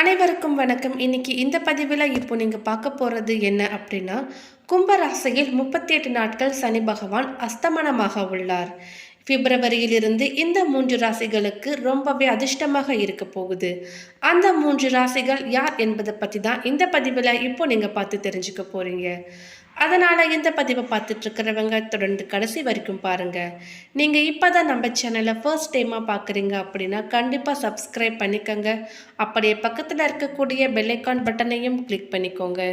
அனைவருக்கும் வணக்கம். இன்னைக்கு இந்த பதிவில் இப்போ நீங்கள் பார்க்க போகிறது என்ன அப்படின்னா கும்பராசையில் முப்பத்தி எட்டு நாட்கள் சனி பகவான் அஸ்தமனமாக உள்ளார். பிப்ரவரியிலிருந்து இந்த மூன்று ராசிகளுக்கு ரொம்பவே அதிர்ஷ்டமாக இருக்க போகுது. அந்த மூன்று ராசிகள் யார் என்பதை பற்றி தான் இந்த பதிவில் இப்போ நீங்கள் பார்த்து தெரிஞ்சுக்க போகிறீங்க அதனால் இந்த பதிவை பார்த்துட்ருக்கிறவங்க தொடர்ந்து கடைசி வரைக்கும் பாருங்கள் நீங்கள் இப்போ தான் நம்ம சேனலை ஃபர்ஸ்ட் டைமாக பார்க்குறீங்க அப்படின்னா கண்டிப்பாக சப்ஸ்கிரைப் பண்ணிக்கோங்க. அப்படியே பக்கத்தில் இருக்கக்கூடிய பெல்லைக்கான் பட்டனையும் கிளிக் பண்ணிக்கோங்க.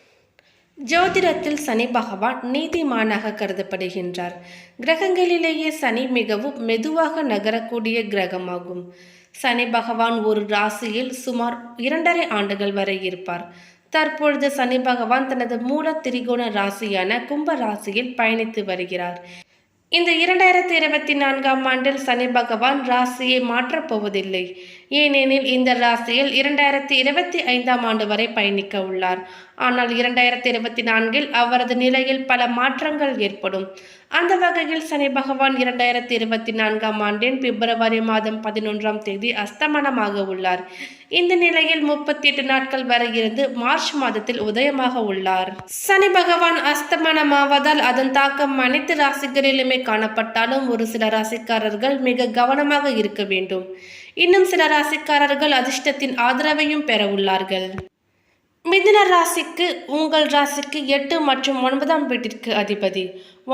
ஜோதிடத்தில் சனி பகவான் நீதிமானாக கருதப்படுகின்றார். கிரகங்களிலேயே சனி மிகவும் மெதுவாக நகரக்கூடிய கிரகமாகும். சனி பகவான் ஒரு ராசியில் சுமார் இரண்டரை ஆண்டுகள் வரை இருப்பார். தற்பொழுது சனி பகவான் தனது மூல திரிகோண ராசியான கும்ப ராசியில் பயணித்து வருகிறார். இந்த இரண்டாயிரத்தி இருபத்தி நான்காம் ஆண்டில் சனி பகவான் ராசியை மாற்றப் போவதில்லை. ஏனெனில் இந்த ராசியில் இரண்டாயிரத்தி இருபத்தி ஐந்தாம் ஆண்டு வரை பயணிக்க உள்ளார். ஆனால் இரண்டாயிரத்தி இருபத்தி நான்கில் அவரது நிலையில் பல மாற்றங்கள் ஏற்படும். அந்த வகையில் சனி பகவான் இரண்டாயிரத்தி இருபத்தி நான்காம் ஆண்டின் பிப்ரவரி மாதம் பதினொன்றாம் தேதி அஸ்தமனமாக உள்ளார். இந்த நிலையில் முப்பத்தி எட்டு நாட்கள் வரை இருந்து மார்ச் மாதத்தில் உதயமாக உள்ளார். சனி பகவான் அஸ்தமனமாவதால் அதன் தாக்கம் அனைத்து ராசிகளிலுமே காணப்பட்டாலும் ஒரு சில ராசிக்காரர்கள் மிக கவனமாக இருக்க வேண்டும். இன்னும் சில ராசிக்காரர்கள் அதிர்ஷ்டத்தின் ஆதரவையும் பெற உள்ளார்கள். மிதுன ராசிக்கு உங்கள் ராசிக்கு எட்டு மற்றும் ஒன்பதாம் வீட்டிற்கு அதிபதி.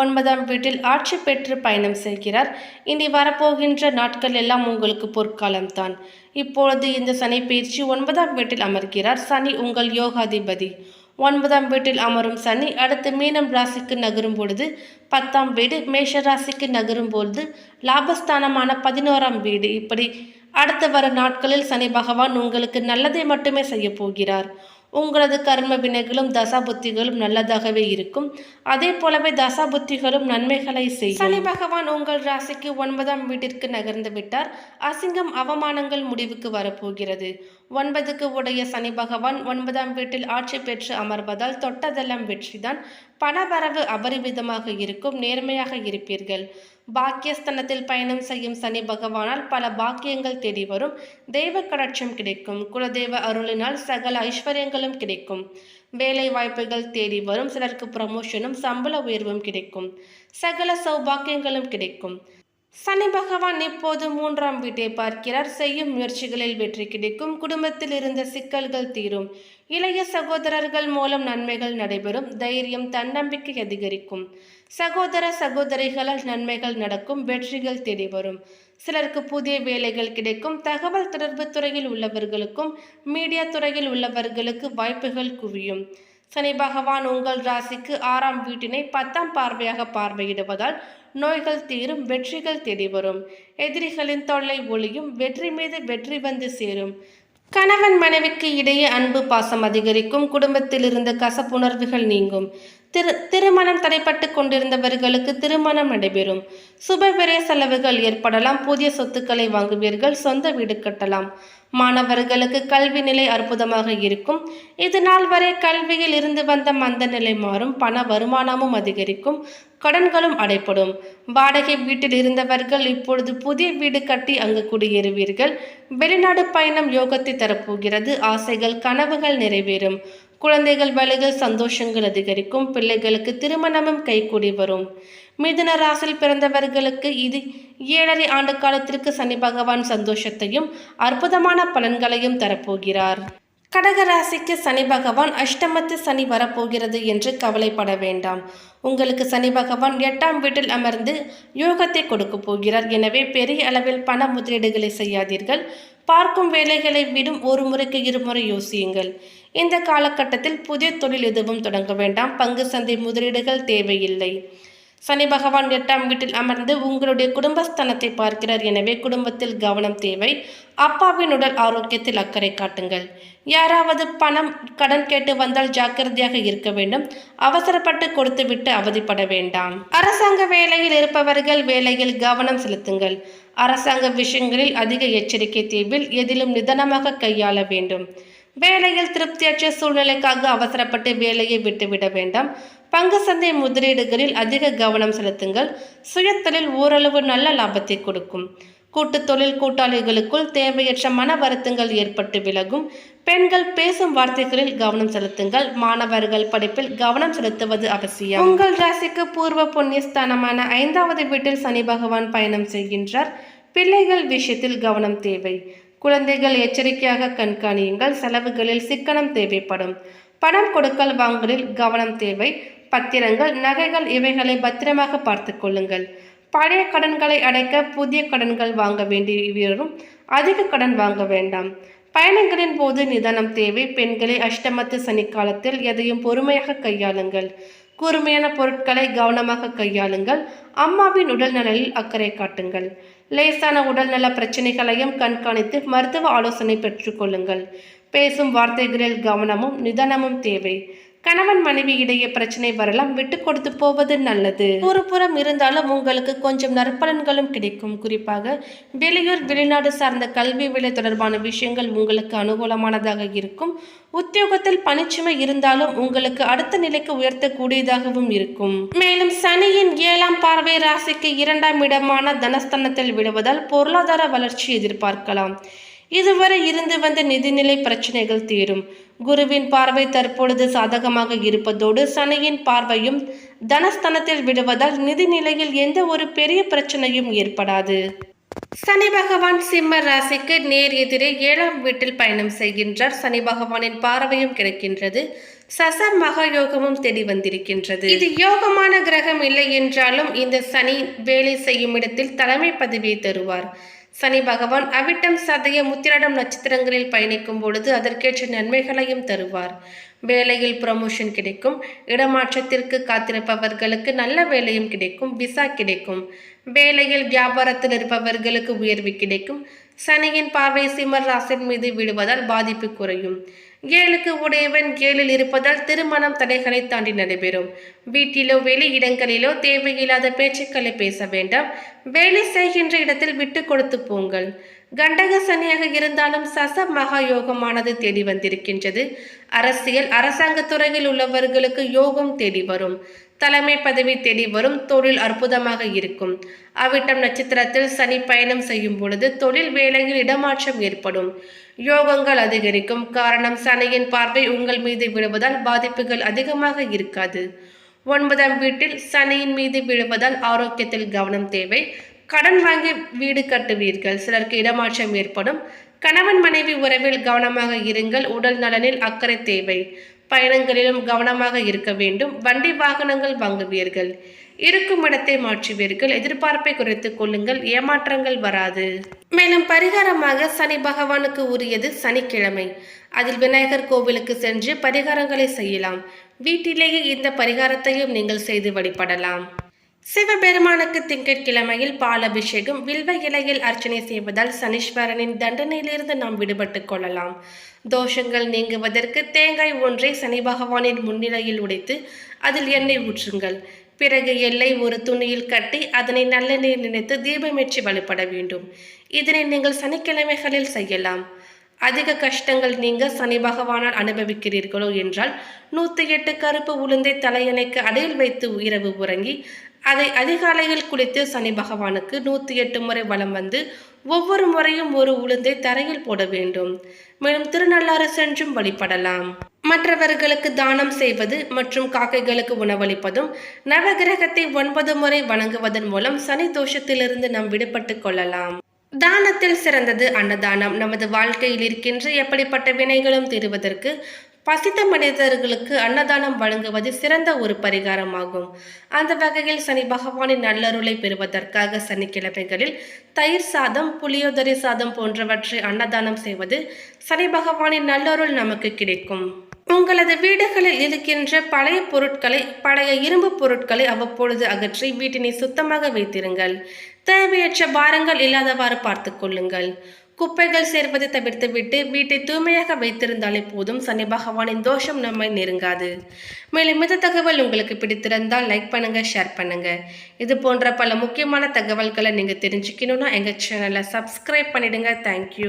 ஒன்பதாம் வீட்டில் ஆட்சி பெற்று பயணம் செய்கிறார். இனி வரப்போகின்ற நாட்கள் எல்லாம் உங்களுக்கு பொற்காலம்தான். இப்பொழுது இந்த சனி பயிற்சி ஒன்பதாம் வீட்டில் அமர்கிறார். சனி உங்கள் யோகாதிபதி. ஒன்பதாம் வீட்டில் அமரும் சனி அடுத்து மீனம் ராசிக்கு நகரும் பொழுது பத்தாம் வீடு மேஷ ராசிக்கு நகரும் பொழுது லாபஸ்தானமான பதினோராம் வீடு. இப்படி அடுத்து வரும் நாட்களில் சனி பகவான் உங்களுக்கு நல்லதை மட்டுமே செய்ய போகிறார். உங்களது கர்ம வினைகளும் தசா புத்திகளும் நல்லதாகவே இருக்கும். அதே போலவே தசா புத்திகளும் நன்மைகளை செய்யும். சனி பகவான் உங்கள் ராசிக்கு ஒன்பதாம் வீட்டிற்கு நகர்ந்து விட்டார். அசிங்கம் அவமானங்கள் முடிவுக்கு வரப்போகிறது. ஒன்பதுக்கு உடைய சனி பகவான் ஒன்பதாம் வீட்டில் ஆட்சி பெற்று அமர்வதால் தொட்டதெல்லாம் வெற்றிதான். பணவரவு அபரிமிதமாக இருக்கும். நேர்மையாக இருப்பீர்கள். பாக்கியஸ்தனத்தில் பயணம் செய்யும் சனி பகவானால் பல பாக்கியங்கள் தேடி வரும். தெய்வ கடாட்சம் கிடைக்கும். குலதெய்வ அருளினால் சகல ஐஸ்வர்யங்களும் கிடைக்கும். வேலை வாய்ப்புகள் தேடி வரும். சிலருக்கு ப்ரமோஷனும் சம்பள உயர்வும் கிடைக்கும். சகல சௌபாக்கியங்களும் கிடைக்கும். சனி பகவான் இப்போது மூன்றாம் வீட்டை பார்க்கிறார். செய்யும் முயற்சிகளில் வெற்றி கிடைக்கும். குடும்பத்தில் இருந்த சிக்கல்கள் தீரும். இளைய சகோதரர்கள் மூலம் நன்மைகள் நடைபெறும். தைரியம் தன்னம்பிக்கை அதிகரிக்கும். சகோதர சகோதரிகளால் நன்மைகள் நடக்கும். வெற்றிகள் தேடி வரும் சிலருக்கு புதிய வேலைகள் கிடைக்கும். தகவல் தொடர்பு துறையில் உள்ளவர்களுக்கும் மீடியா துறையில் உள்ளவர்களுக்கு வாய்ப்புகள் குவியும். சனி பகவான் உங்கள் ராசிக்கு ஆறாம் வீட்டினை பத்தாம் பார்வையாக பார்வையிடுவதால் நோய்கள் தீரும் வெற்றிகள் தேடி வரும் எதிரிகளின் தொல்லை ஒளியும் வெற்றி மீது வெற்றி வந்து சேரும். கணவன் மனைவிக்கு இடையே அன்பு பாசம் அதிகரிக்கும் குடும்பத்தில் இருந்த கசப்புணர்வுகள் நீங்கும். திரு திருமணம் தடைப்பட்டு கொண்டிருந்தவர்களுக்கு திருமணம் நடைபெறும். சுபவிரை செலவுகள் ஏற்படலாம். புதிய சொத்துக்களை வாங்குவீர்கள். சொந்த வீடு கட்டலாம். மாணவர்களுக்கு கல்வி நிலை அற்புதமாக இருக்கும். இது நாள் வரை கல்வியில் இருந்து வந்த மந்த நிலை மாறும். பண வருமானமும் அதிகரிக்கும். கடன்களும் அடைப்படும். வாடகை வீட்டில் இருந்தவர்கள் இப்பொழுது புதிய வீடு கட்டி அங்கு குடியேறுவீர்கள். வெளிநாடு பயணம் யோகத்தை தரப்போகிறது. ஆசைகள் கனவுகள் நிறைவேறும். குழந்தைகள் வழிகள் சந்தோஷங்கள் அதிகரிக்கும் பிள்ளைகளுக்கு திருமணமும் கைகூடி வரும். மிதுனராசியில் பிறந்தவர்களுக்கு இது ஏழரை ஆண்டு காலத்திற்கு சனி பகவான் சந்தோஷத்தையும் அற்புதமான பலன்களையும் தரப்போகிறார். கடக ராசிக்கு சனி பகவான் அஷ்டமத்து சனி வரப்போகிறது என்று கவலைப்பட வேண்டாம். உங்களுக்கு சனி பகவான் எட்டாம் வீட்டில் அமர்ந்து யோகத்தை கொடுக்க போகிறார். எனவே பெரிய அளவில் பண முதலீடுகளை செய்யாதீர்கள். பார்க்கும் வேலைகளை விடும் ஒரு முறைக்கு இருமுறை யோசியுங்கள். இந்த காலகட்டத்தில் புதிய தொழில் எதுவும் தொடங்க வேண்டாம். பங்கு சந்தை முதலீடுகள் தேவையில்லை. சனி பகவான் எட்டாம் வீட்டில் அமர்ந்து உங்களுடைய குடும்பஸ்தானத்தை பார்க்கிறார். எனவே குடும்பத்தில் கவனம் தேவை. அப்பாவின் உடல் ஆரோக்கியத்தில் அக்கறை காட்டுங்கள். யாராவது பணம் கடன் கேட்டு வந்தால் ஜாக்கிரதையாக இருக்க வேண்டும். அவசரப்பட்டு கொடுத்துவிட்டு அவதிப்பட வேண்டாம். அரசாங்க வேலையில் இருப்பவர்கள் வேலையில் கவனம் செலுத்துங்கள். அரசாங்க விஷயங்களில் அதிக எச்சரிக்கை தீவில் எதிலும் நிதானமாக கையாள வேண்டும். வேலையில் திருப்தியற்ற சூழ்நிலைக்காக அவசரப்பட்டு வேலையை விட்டுவிட வேண்டாம். பங்கு சந்தை முதலீடுகளில் அதிக கவனம் செலுத்துங்கள். சுயத்தொழில் ஓரளவு நல்ல லாபத்தை கொடுக்கும். கூட்டு தொழில் கூட்டாளிகளுக்குள் தேவையற்ற மன வருத்தங்கள் ஏற்பட்டு விலகும். பெண்கள் பேசும் வார்த்தைகளில் கவனம் செலுத்துங்கள். மாணவர்கள் படிப்பில் கவனம் செலுத்துவது அவசியம். உங்கள் ராசிக்கு பூர்வ புண்ணியஸ்தானமான ஐந்தாவது வீட்டில் சனி பகவான் பயணம் செய்கின்றார். பிள்ளைகள் விஷயத்தில் கவனம் தேவை. குழந்தைகள் எச்சரிக்கையாக கண்காணியுங்கள். செலவுகளில் சிக்கனம் தேவைப்படும். பணம் கொடுக்கல் வாங்கலில் கவனம் தேவை. பத்திரங்கள் நகைகள் இவைகளை பத்திரமாக பார்த்து கொள்ளுங்கள். பழைய கடன்களை அடைக்க புதிய கடன்கள் வாங்க வேண்டியவரும் அதிக கடன் வாங்க வேண்டாம். பயணங்களின் போது நிதானம் தேவை. பெண்களை அஷ்டமத்து சனிக்காலத்தில் எதையும் பொறுமையாக கையாளுங்கள். கூர்மையான பொருட்களை கவனமாக கையாளுங்கள். அம்மாவின் உடல் நலனில் அக்கறை காட்டுங்கள். லேசான உடல்நல பிரச்சனைகளையும் கண்காணித்து மருத்துவ ஆலோசனை பெற்றுக்கொள்ளுங்கள். பேசும் வார்த்தைகளில் கவனமும் நிதானமும் தேவை. கணவன் மனைவி இடையே பிரச்சனை வரலாம் விட்டு கொடுத்து போவது நல்லது. ஒரு புறம் இருந்தாலும் உங்களுக்கு கொஞ்சம் நற்பலன்களும் கிடைக்கும். குறிப்பாக வெளியூர் வெளிநாடு சார்ந்த கல்வி விலை தொடர்பான விஷயங்கள் உங்களுக்கு அனுகூலமானதாக இருக்கும். உத்தியோகத்தில் பணிச்சுமை இருந்தாலும் உங்களுக்கு அடுத்த நிலைக்கு உயர்த்தக்கூடியதாகவும் இருக்கும். மேலும் சனியின் ஏழாம் பார்வை ராசிக்கு இரண்டாம் இடமான தனஸ்தானத்தில் விடுவதால் பொருளாதார வளர்ச்சி எதிர்பார்க்கலாம். இதுவரை இருந்து வந்த நிதிநிலை பிரச்சனைகள் தீரும். குருவின் பார்வை தற்பொழுது சாதகமாக இருப்பதோடு சனியின் பார்வையும் தனஸ்தனத்தில் விடுவதால் நிதிநிலையில் எந்த ஒரு பெரிய பிரச்சனையும் ஏற்படாது. சனி பகவான் சிம்ம ராசிக்கு நேர் எதிரே ஏழாம் வீட்டில் பயணம் செய்கின்றார். சனி பகவானின் பார்வையும் கிடைக்கின்றது. சச மகா யோகமும் தேடி வந்திருக்கின்றது. இது யோகமான கிரகம் இல்லை என்றாலும் இந்த சனி வேலை செய்யும் இடத்தில் தலைமை பதவியை தருவார். சனி பகவான் அவிட்டம் சதய முத்திரடம் நட்சத்திரங்களில் பயணிக்கும் பொழுது அதற்கேற்ற நன்மைகளையும் தருவார். வேலையில் ப்ரமோஷன் கிடைக்கும். இடமாற்றத்திற்கு காத்திருப்பவர்களுக்கு நல்ல வேலையும் கிடைக்கும். விசா கிடைக்கும். வேலையில் வியாபாரத்தில் இருப்பவர்களுக்கு உயர்வு கிடைக்கும். சனியின் பார்வை சிம்மர் ராசின் மீது விழுவதால் பாதிப்பு குறையும். ஏழுக்கு உடையவன் ஏழில் இருப்பதால் திருமணம் தடைகளை தாண்டி நடைபெறும். வீட்டிலோ வெளி இடங்களிலோ தேவையில்லாத பேச்சுக்களை பேச வேண்டாம். வேலை செய்கின்ற இடத்தில் விட்டு கொடுத்து போங்கள். கண்டக சனியாக இருந்தாலும் சச மகா யோகமானது தேடி வந்திருக்கின்றது. அரசியல் அரசாங்க துறையில் உள்ளவர்களுக்கு யோகம் தேடி வரும். தலைமை பதவி தேடி வரும். தொழில் அற்புதமாக இருக்கும். அவிட்டம் நட்சத்திரத்தில் சனி பயணம் செய்யும் பொழுது தொழில் வேலையில் இடமாற்றம் ஏற்படும். யோகங்கள் அதிகரிக்கும். காரணம் சனியின் பார்வை உங்கள் மீது விழுவதால் பாதிப்புகள் அதிகமாக இருக்காது. ஒன்பதாம் வீட்டில் சனியின் மீது விழுவதால் ஆரோக்கியத்தில் கவனம் தேவை. கடன் வாங்கி வீடு கட்டுவீர்கள். சிலருக்கு இடமாற்றம் ஏற்படும். கணவன் மனைவி உறவில் கவனமாக இருங்கள். உடல் நலனில் அக்கறை தேவை. பயணங்களிலும் கவனமாக இருக்க வேண்டும். வண்டி வாகனங்கள் வாங்குவீர்கள். இருக்கும் இடத்தை மாற்றுவீர்கள். எதிர்பார்ப்பை குறைத்துக் கொள்ளுங்கள். ஏமாற்றங்கள் வராது. மேலும் பரிகாரமாக சனி பகவானுக்கு உரியது சனிக்கிழமை. அதில் விநாயகர் கோவிலுக்கு சென்று பரிகாரங்களை செய்யலாம். வீட்டிலேயே இந்த பரிகாரத்தையும் நீங்கள் செய்து வழிபடலாம். சிவபெருமானுக்கு திங்கட்கிழமையில் பாலபிஷேகம் வில்வ இலையில் அர்ச்சனை செய்வதால் சனீஸ்வரனின் தண்டனையிலிருந்து நாம் விடுபட்டுக் கொள்ளலாம். தோஷங்கள் நீங்குவதற்கு தேங்காய் ஒன்றை சனி பகவானின் முன்னிலையில் உடைத்து அதில் எண்ணெய் ஊற்றுங்கள். பிறகு எல்லை ஒரு துணியில் கட்டி அதனை நல்லெண்ணெய் நினைத்து தீபமேற்றி வழிபட வேண்டும். இதனை நீங்கள் சனிக்கிழமைகளில் செய்யலாம். அதிக கஷ்டங்கள் நீங்க சனி பகவானால் அனுபவிக்கிறீர்களோ என்றால் நூற்றி எட்டு கருப்பு உளுந்தை தலையணைக்கு அடையில் வைத்து இரவு உறங்கி அதை அதிகாலையில் குளித்து சனி பகவானுக்கு நூற்றி எட்டு முறை வலம் வந்து ஒவ்வொரு முறையும் ஒரு உளுந்தை தரையில் போட வேண்டும். மேலும் திருநள்ளாறு சென்றும் வழிபடலாம். மற்றவர்களுக்கு தானம் செய்வது மற்றும் காக்கைகளுக்கு உணவளிப்பதும் நவகிரகத்தை ஒன்பது முறை வணங்குவதன் மூலம் சனி தோஷத்திலிருந்து நாம் விடுபட்டு கொள்ளலாம். தானத்தில் சிறந்தது அன்னதானம். நமது வாழ்க்கையில் இருக்கின்ற எப்படிப்பட்ட வினைகளும் தீருவதற்கு பசித்த மனிதர்களுக்கு அன்னதானம் வழங்குவது சிறந்த ஒரு பரிகாரமாகும். அந்த வகையில் சனி பகவானின் நல்லருளை பெறுவதற்காக சனிக்கிழமைகளில் தயிர் சாதம் புளியோதரை சாதம் போன்றவற்றை அன்னதானம் செய்வது சனி பகவானின் நல்லருள் நமக்கு கிடைக்கும். உங்களது வீடுகளில் இருக்கின்ற பழைய பொருட்களை பழைய இரும்பு பொருட்களை அவ்வப்பொழுது அகற்றி வீட்டினை சுத்தமாக வைத்திருங்கள். தேவையற்ற பாரங்கள் இல்லாதவாறு பார்த்து கொள்ளுங்கள். குப்பைகள் சேர்வதை தவிர்த்துவிட்டு வீட்டை தூய்மையாக வைத்திருந்தாலே போதும். சனி பகவானின் தோஷம் நம்மை நெருங்காது. மேலும் இந்த தகவல் உங்களுக்கு பிடித்திருந்தால் லைக் பண்ணுங்க ஷேர் பண்ணுங்க. இது போன்ற பல முக்கியமான தகவல்களை நீங்க தெரிஞ்சுக்கணும்னா எங்க சேனலை சப்ஸ்கிரைப் பண்ணிடுங்க. தேங்க்யூ